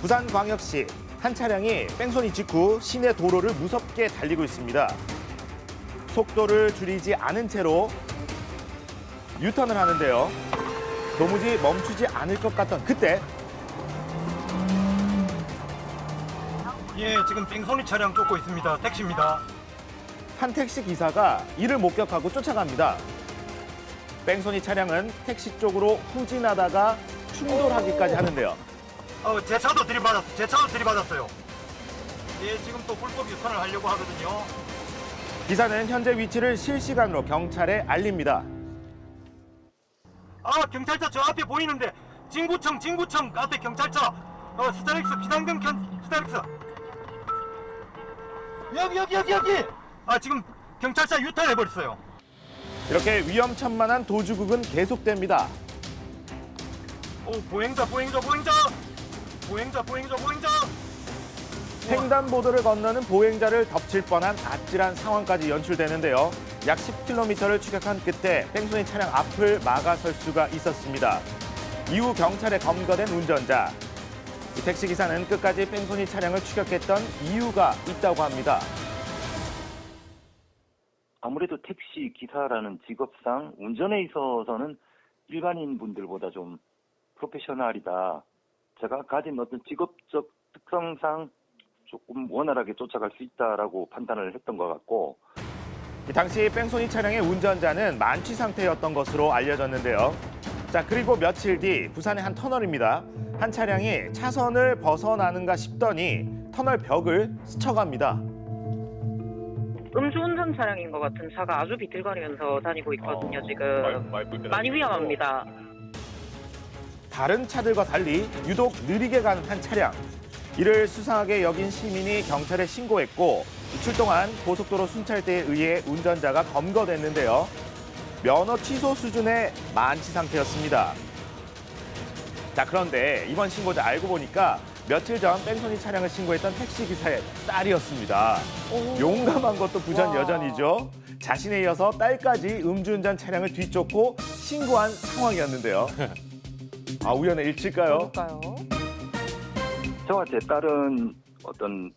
부산광역시 한 차량이 뺑소니 직후 시내 도로를 무섭게 달리고 있습니다. 속도를 줄이지 않은 채로 유턴을 하는데요. 도무지 멈추지 않을 것 같던 그때 예, 지금 뺑소니 차량 쫓고 있습니다. 택시입니다. 한 택시 기사가 이를 목격하고 쫓아갑니다. 뺑소니 차량은 택시 쪽으로 후진하다가 충돌하기까지 하는데요. 어, 제 차도 들이받았어. 제 차도 들이받았어요. 예, 지금 또 불법 유턴을 하려고 하거든요. 기사는 현재 위치를 실시간으로 경찰에 알립니다. 아, 경찰차 저 앞에 보이는데 진구청, 진구청 앞에 경찰차. 어, 스타렉스 비상등 켠 스타렉스. 여기 여기 여기 여기. 아, 지금 경찰차 유턴해 버렸어요. 이렇게 위험천만한 도주국은 계속됩니다. 오, 보행자, 보행자, 보행자. 보행자, 보행자, 보행자. 횡단보도를 건너는 보행자를 덮칠 뻔한 아찔한 상황까지 연출되는데요. 약 10km를 추격한 끝에 뺑소니 차량 앞을 막아설 수가 있었습니다. 이후 경찰에 검거된 운전자. 이 택시 기사는 끝까지 뺑소니 차량을 추격했던 이유가 있다고 합니다. 아무래도 택시 기사라는 직업상 운전에 있어서는 일반인 분들보다 좀 프로페셔널이다. 제가 가진 어떤 직업적 특성상 조금 원활하게 쫓아갈 수 있다라고 판단을 했던 것 같고 이 당시 뺑소니 차량의 운전자는 만취 상태였던 것으로 알려졌는데요. 자, 그리고 며칠 뒤 부산의 한 터널입니다. 한 차량이 차선을 벗어나는가 싶더니 터널 벽을 스쳐갑니다. 음주운전 차량인 것 같은 차가 아주 비틀거리면서 다니고 있거든요, 지금. 많이 위험합니다. 다른 차들과 달리 유독 느리게 가는 한 차량. 이를 수상하게 여긴 시민이 경찰에 신고했고 출동한 고속도로 순찰대에 의해 운전자가 검거됐는데요. 면허 취소 수준의 만취 상태였습니다. 자 그런데 이번 신고자 알고 보니까 며칠 전 뺑소니 차량을 신고했던 택시 기사의 딸이었습니다. 용감한 것도 부전 와. 여전이죠. 자신에 이어서 딸까지 음주운전 차량을 뒤쫓고 신고한 상황이었는데요. 아 우연의 일치일까요? 제 딸은 어떤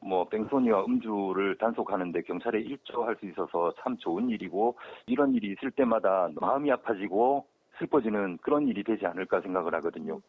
뭐 뺑소니와 음주를 단속하는데 경찰에 일조할 수 있어서 참 좋은 일이고 이런 일이 있을 때마다 마음이 아파지고 슬퍼지는 그런 일이 되지 않을까 생각을 하거든요.